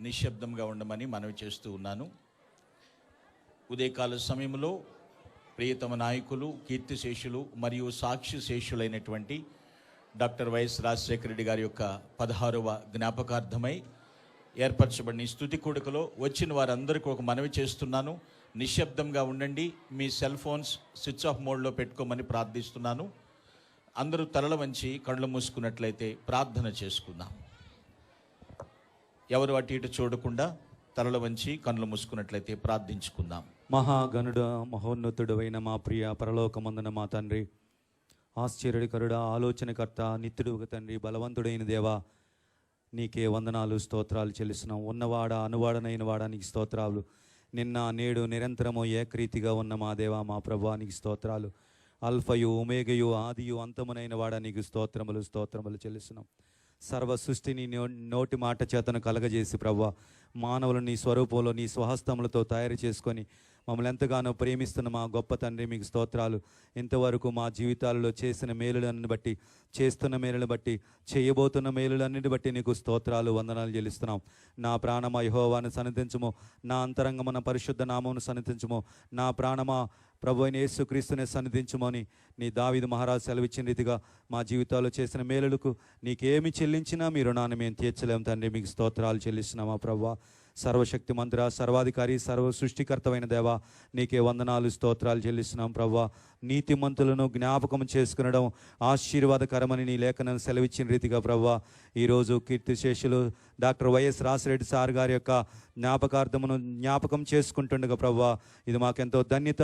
నిశ్శబ్దంగా ఉండమని మనవి చేస్తూ ఉన్నాను. ఉదయకాల సమయంలో ప్రియతమ నాయకులు కీర్తిశేషులు మరియు సాక్షి శేషులైనటువంటి డాక్టర్ వైఎస్ రాజశేఖర రెడ్డి గారి యొక్క పదహారవ జ్ఞాపకార్థమై ఏర్పరచబడిన ఈ స్థుతి కూడుకలో వచ్చిన వారందరికీ ఒక మనవి చేస్తున్నాను. నిశ్శబ్దంగా ఉండండి మీ సెల్ ఫోన్స్ స్విచ్ ఆఫ్ మోడ్లో పెట్టుకోమని ప్రార్థిస్తున్నాను. అందరూ తలల వంచి కళ్ళు మూసుకున్నట్లయితే ప్రార్థన చేసుకుందాం. ఎవరు అటు ఇటు చూడకుండా తలలు వంచి కళ్ళు మూసుకున్నట్లయితే ప్రార్థించుకుందాం. మహాగణుడ మహోన్నతుడు అయిన మా ప్రియ పరలోకమందున మా తండ్రి ఆశ్చర్యకరుడ ఆలోచనకర్త నిత్యుడు ఒక తండ్రి బలవంతుడైన దేవా నీకే వందనాలు స్తోత్రాలు చెల్లిస్తున్నాం. ఉన్నవాడ అనువాడనైన వాడా నీకు స్తోత్రాలు. నిన్న నేడు నిరంతరము ఏకరీతిగా ఉన్న మా దేవా మా ప్రభానికి స్తోత్రాలు. అల్ఫయు ఉమేగయు ఆదియు అంతమునైన వాడా నీకు స్తోత్రములు స్తోత్రములు చెల్లిస్తున్నాం. సర్వ సృష్టిని నోటి మాట చేతను కలగజేసి ప్రభా మానవులు నీ స్వరూపంలో నీ స్వహస్తములతో తయారు చేసుకొని మమ్మల్ని ఎంతగానో ప్రేమిస్తున్న మా గొప్ప తండ్రి మీకు స్తోత్రాలు. ఇంతవరకు మా జీవితాలలో చేసిన మేలులను బట్టి చేస్తున్న మేలును బట్టి చేయబోతున్న మేలులన్నిటి బట్టి నీకు స్తోత్రాలు వందనాలు చెల్లిస్తున్నాం. నా ప్రాణమా యహోవాను సన్నిధించము. నా అంతరంగమున పరిశుద్ధ నామమును సన్నిధించము. నా ప్రాణమా ప్రభు అయిన యేసుక్రీస్తుని సన్నిధించమని నీ దావిదు మహారాజు సెలవిచ్చిన రీతిగా మా జీవితాల్లో చేసిన మేలులకు నీకేమి చెల్లించినా మీ రుణాన్ని మేము తీర్చలేము తండ్రి. మీకు స్తోత్రాలు చెల్లిస్తున్నామా ప్రభా. సర్వశక్తి మంత్ర సర్వాధికారి సర్వ సృష్టికర్తమైన దేవా నీకే వందనాలు స్తోత్రాలు చెల్లిస్తున్నాం ప్రవ్వా. నీతిమంతులను జ్ఞాపకం చేసుకునడం ఆశీర్వాదకరమని నీ లేఖనం సెలవిచ్చిన రీతిగా ప్రవ్వా. ఈరోజు కీర్తిశేషులు డాక్టర్ వైఎస్ రాసిరెడ్డి సార్ గారి యొక్క జ్ఞాపకార్థమును జ్ఞాపకం చేసుకుంటుండగా ప్రవ్వా ఇది మాకెంతో ధన్యత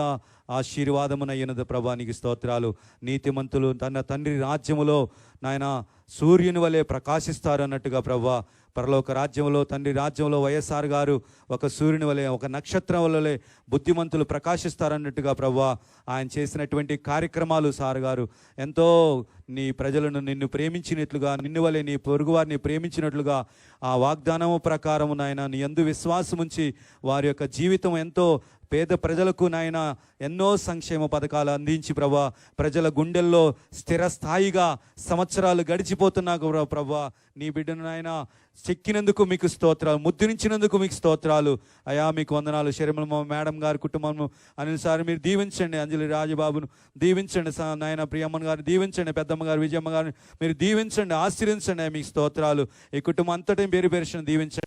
ఆశీర్వాదమునయ్యున్నది ప్రభా నీకు స్తోత్రాలు. నీతిమంతులు తన తండ్రి రాజ్యములో నాయన సూర్యుని వలె ప్రకాశిస్తారు అన్నట్టుగా ప్రవ్వా పరలోక రాజ్యంలో తండ్రి రాజ్యంలో వైఎస్ఆర్ గారు ఒక సూర్యుని వలె ఒక నక్షత్రం వలె బుద్ధిమంతులు ప్రకాశిస్తారన్నట్టుగా ప్రవ్వా ఆయన చేసినటువంటి కార్యక్రమాలు సార్ గారు ఎంతో నీ ప్రజలను నిన్ను ప్రేమించినట్లుగా నిన్ను వలె నీ పొరుగువారిని ప్రేమించినట్లుగా ఆ వాగ్దానము ప్రకారము నాయన నీ ఎందు విశ్వాసముంచి వారి యొక్క జీవితం ఎంతో పేద ప్రజలకు నాయన ఎన్నో సంక్షేమ పథకాలు అందించి ప్రభా ప్రజల గుండెల్లో స్థిరస్థాయిగా సంవత్సరాలు గడిచిపోతున్నా ప్రభా. నీ బిడ్డను నాయన చెక్కినందుకు మీకు స్తోత్రాలు ముద్రించినందుకు మీకు స్తోత్రాలు. అయా మీకు వందనాలు. శరీరం మేడం గారి కుటుంబము అనేసారి మీరు దీవించండి. అంజలి రాజబాబును దీవించండి. నాయన ప్రియమ్మన్ గారిని దీవించండి. పెద్దమ్మ గారు విజయమ్మ గారిని మీరు దీవించండి. ఆశ్రయించండి. మీకు స్తోత్రాలు. ఈ కుటుంబం అంతటి పేరు పేరుచిన దీవించండి.